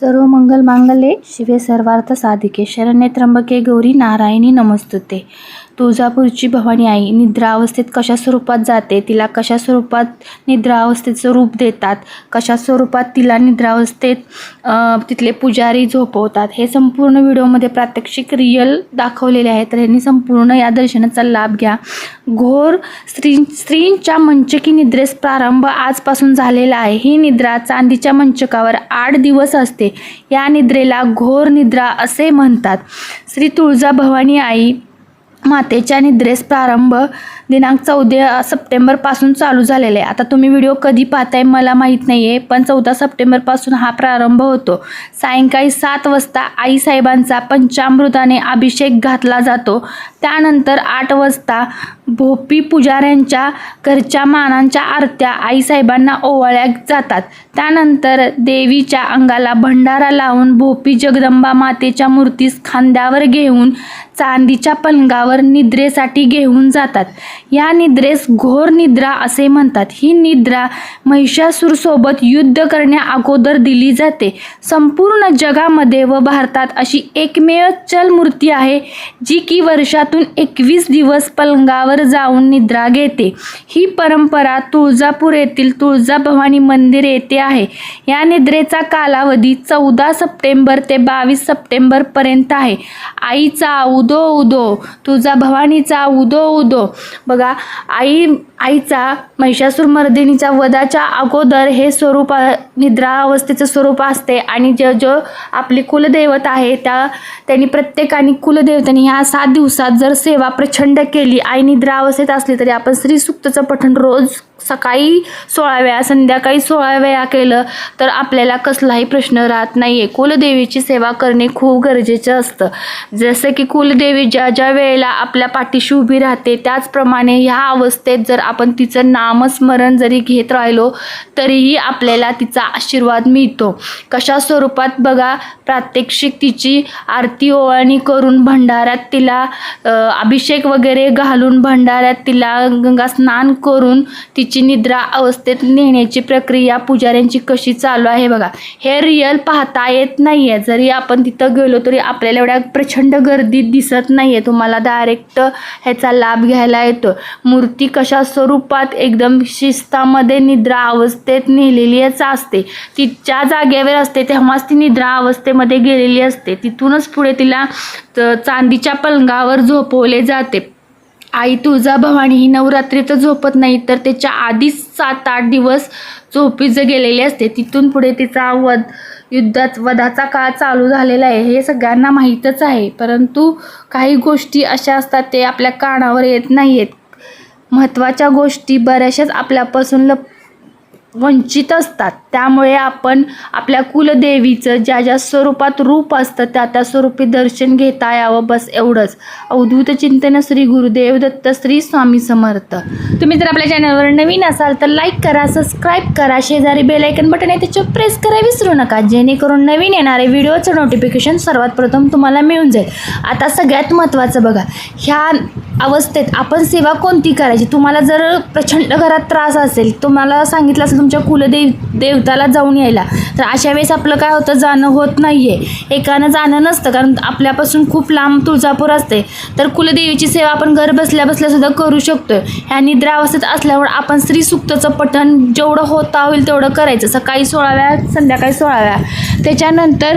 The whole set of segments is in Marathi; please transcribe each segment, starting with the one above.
ಸರ್ವಮಂಗಲ್ ಮಾಂಗಲ್ಯ ಶಿವೆ ಸರ್ವಾರ್ಥ ಸಾಧಿಕೆ. ಶರಣ್ಯ ತ್ರಂಬಕೆ ಗೌರಿ ನಾರಾಯಣಿ ನಮಸ್ತುತೆ. तुळजापूरची भवानी आई निद्रावस्थेत कशा स्वरूपात जाते तिला कशा स्वरूपात निद्रावस्थेचं रूप देतात कशा स्वरूपात तिला निद्रावस्थेत तिथले पुजारी झोपवतात हे संपूर्ण व्हिडिओमध्ये प्रात्यक्षिक रिअल दाखवलेले आहे. तर यांनी संपूर्ण या दर्शनाचा लाभ घ्या. घोर स्त्री स्त्रींच्या मंचकी निद्रेस प्रारंभ आजपासून झालेला आहे. ही निद्रा चांदीच्या मंचकावर आठ दिवस असते. या निद्रेला घोर निद्रा असे म्हणतात. श्री तुळजा भवानी आई मातेच्या निद्रेस प्रारंभ दिनांक चौदा सप्टेंबरपासून चालू झालेला आहे. आता तुम्ही व्हिडिओ कधी पाहताय मला माहीत नाही आहे पण चौदा सप्टेंबरपासून हा प्रारंभ होतो. सायंकाळी सात वाजता आईसाहेबांचा पंचामृताने अभिषेक घातला जातो. त्यानंतर आठ वाजता भोपी पुजाऱ्यांच्या घरच्या मानांच्या आरत्या आईसाहेबांना ओवाळल्या जातात. त्यानंतर देवीच्या अंगाला भंडारा लावून भोपी जगदंबा मातेच्या मूर्तीस खांद्यावर घेऊन चांदीच्या पलंगावर निद्रेसाठी घेऊन जातात. या निद्रेस घोर निद्रा असे म्हणतात. ही निद्रा महिषासूरसोबत युद्ध करण्या अगोदर दिली जाते. संपूर्ण जगामध्ये व भारतात अशी एकमेव चल मूर्ती आहे जी की वर्षातून एकवीस दिवस पलंगावर जाऊन निद्रा घेते. ही परंपरा तुळजापूर येथील तुळजा भवानी मंदिर येथे आहे. या निद्रेचा कालावधी चौदा सप्टेंबर ते बावीस सप्टेंबरपर्यंत आहे. आईचा उदो उदो. तुझा भवानीचा उदो उदो. बघा आई आईचा महिषासूर मर्दिनीच्या वधाच्या अगोदर हे स्वरूप निद्रा अवस्थेचं स्वरूप असते आणि ज जो आपली कुलदैवत आहे त्या त्यांनी प्रत्येकाने कुलदेवतांनी ह्या सात दिवसात जर सेवा प्रचंड केली आई निद्रा अवस्थेत असली तरी आपण स्त्रीसुक्तचं पठण रोज सकाळी सोळा वेळा संध्याकाळी सोळा वेळा केलं तर आपल्याला कसलाही प्रश्न राहत नाही आहे कुलदेवीची सेवा करणे खूप गरजेचं असतं. जसं की कुलदेवी ज्या ज्या वेळेला आपल्या पाठीशी उभी राहते त्याचप्रमाणे ह्या अवस्थेत जर आपण तिचं नामस्मरण जरी घेत राहिलो तरीही आपल्याला तिचा आशीर्वाद मिळतो. कशा स्वरूपात बघा प्रात्यक्षिक तिची आरती ओवाळणी करून भंडाऱ्यात तिला अभिषेक वगैरे घालून भंडाऱ्यात तिला गंगा स्नान करून तिची निद्रा अवस्थेत नेण्याची प्रक्रिया पुजाऱ्यांची कशी चालू आहे बघा. हे रिअल पाहता येत नाही आहे जरी आपण तिथं गेलो तरी आपल्याला एवढ्या प्रचंड गर्दीत दिसत नाही आहे तुम्हाला डायरेक्ट ह्याचा लाभ घ्यायला येतो. मूर्ती कशा स्वरूपात एकदम शिस्तामध्ये निद्रा अवस्थेत नेलेलीच असते. तिच्या जागेवर असते तेव्हाच ती निद्रा अवस्थेमध्ये गेलेली असते. तिथूनच पुढे तिला चांदीच्या पलंगावर झोपवले जाते. आई तुळजा भवानी ही नवरात्रीत झोपत नाही तर त्याच्या आधीच सात आठ दिवस झोपीच गेलेली असते. तिथून पुढे तिचा वध युद्धात वधाचा काळ चालू झालेला आहे हे सगळ्यांना माहीतच आहे. परंतु काही गोष्टी अशा असतात ते आपल्या कानावर येत नाही आहेत महत्त्वाच्या गोष्टी बऱ्याचशाच आपल्यापासून लप वंचित असतात. त्यामुळे आपण आपल्या कुलदेवीचं ज्या ज्या स्वरूपात रूप असतं त्या त्या स्वरूपी दर्शन घेता यावं बस एवढंच. अवधूत चिंतन श्री गुरुदेव दत्त श्री स्वामी समर्थ. तुम्ही जर आपल्या चॅनलवर नवीन असाल तर लाईक करा सबस्क्राईब करा शेजारी बेलायकन बटन आहे त्याच्यावर प्रेस करा विसरू नका. जेणेकरून नवीन येणारे व्हिडिओचं नोटिफिकेशन सर्वात प्रथम तुम्हाला मिळून जाईल. आता सगळ्यात महत्त्वाचं बघा. ह्या अवस्थेत आपण सेवा कोणती करायची? तुम्हाला जर प्रचंड घरात त्रास असेल तुम्हाला सांगितलं असेल तुमच्या कुलदेव देवताला जाऊन यायला. तर अशा वेळेस आपलं काय होतं जाणं होत नाही आहे एकानं जाणं नसतं कारण आपल्यापासून खूप लांब तुळजापूर असते. तर कुलदेवीची सेवा आपण घर बसल्या बसल्यासुद्धा करू शकतो ह्या निद्रा अवस्थेत असल्यावर आपण सुक्तचं पठण जेवढं होता होईल तेवढं करायचं. सकाळी सोळा वेळा संध्याकाळी सोळा वेळा त्याच्यानंतर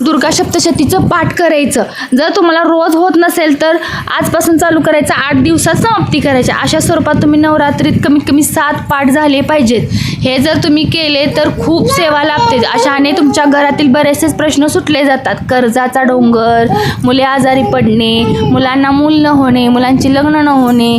दुर्गा सप्तशतीचं पाठ करायचं. जर तुम्हाला रोज होत नसेल तर आजपासून चालू करायचं आठ दिवसात समाप्ती करायची. अशा स्वरूपात तुम्ही नवरात्रीत कमीत कमी सात पाठ झाले पाहिजेत. हे जर तुम्ही केले तर खूप सेवा लाभते. अशाने तुमच्या घरातील बरेचसेच प्रश्न सुटले जातात. कर्जाचा डोंगर मुले आजारी पडणे मुलांना मूल न होणे मुलांची लग्न न होणे.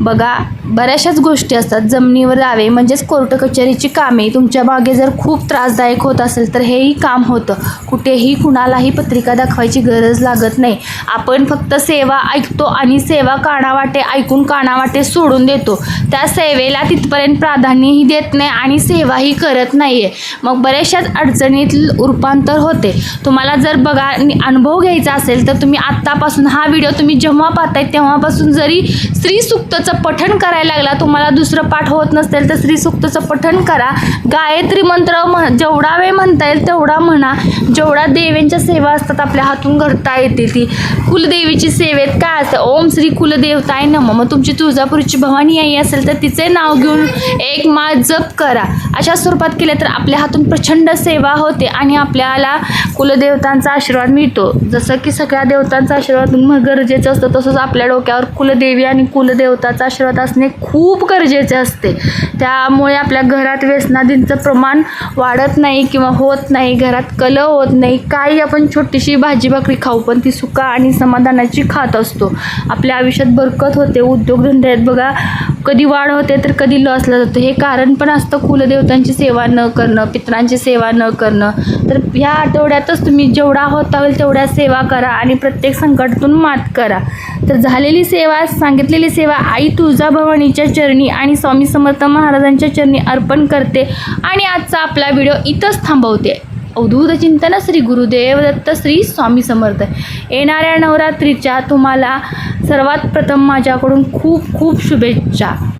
बघा बऱ्याचशाच गोष्टी असतात. जमिनीवर दावे म्हणजेच कोर्ट कचेरीची कामे तुमच्या मागे जर खूप त्रासदायक होत असेल तर हेही काम होतं. कुठेही कुणालाही पत्रिका दाखवायची गरज लागत नाही. आपण फक्त सेवा ऐकतो आणि सेवा कानावाटे ऐकून कानावाटे सोडून देतो. त्या सेवेला तिथपर्यंत प्राधान्यही देत नाही आणि सेवाही करत नाही आहे मग बऱ्याचशाच अडचणीत रूपांतर होते. तुम्हाला जर बघा अनुभव घ्यायचा असेल तर तुम्ही आत्तापासून हा व्हिडिओ तुम्ही जेव्हा पाहताय तेव्हापासून जरी स्त्री सुक्तचं पठण करा करायला लागला तुम्हाला दुसरं पाठ होत नसेल तर श्री सुक्तचं पठण करा. गायत्री मंत्र म्हण जेवढा वेळ म्हणता येईल तेवढा म्हणा. जेवढा देवींच्या सेवा असतात आपल्या हातून घडता येते ती. कुलदेवीची सेवेत काय असतं? ओम श्री कुलदेवताय नम. मग तुमची तुळजापूरची भवानी आई असेल तर तिचे नाव घेऊन एक माळ जप करा. अशा स्वरूपात केले तर आपल्या हातून प्रचंड सेवा होते आणि आपल्याला कुलदेवतांचा आशीर्वाद मिळतो. जसं की सगळ्या देवतांचा आशीर्वाद मग गरजेचं असतं तसंच आपल्या डोक्यावर कुलदेवी आणि कुलदेवताचा आशीर्वाद असणे खूप गरजेचे असते. त्यामुळे आपल्या घरात व्यसनादींचं प्रमाण वाढत नाही किंवा होत नाही घरात कल होत नाही काही आपण छोटीशी भाजी भाकरी खाऊ पण ती सुका आणि समाधानाची खात असतो. आपल्या आयुष्यात बरकत होते उद्योगधंदे आहेत बघा कधी वाढ होते तर कधी लॉसला जातो. हे कारण पण असतं कुलदेवतांची सेवा न करणं पितरांची सेवा न करणं. तर ह्या आठवड्यातच तुम्ही जेवढा होता होईल तेवढ्या सेवा करा आणि प्रत्येक संकटातून मात करा. तर झालेली सेवा सांगितलेली सेवा आई तुळजाभवानीच्या चरणी आणि स्वामी समर्थ महाराजांच्या चरणी अर्पण करते आणि आजचा आपला व्हिडिओ इथंच थांबवते. अवधूत चिंतन श्री गुरुदेव दत्त श्री स्वामी समर्थ. येणाऱ्या नवरात्रीच्या तुम्हाला सर्वात प्रथम माझ्याकडून खूप खूप शुभेच्छा.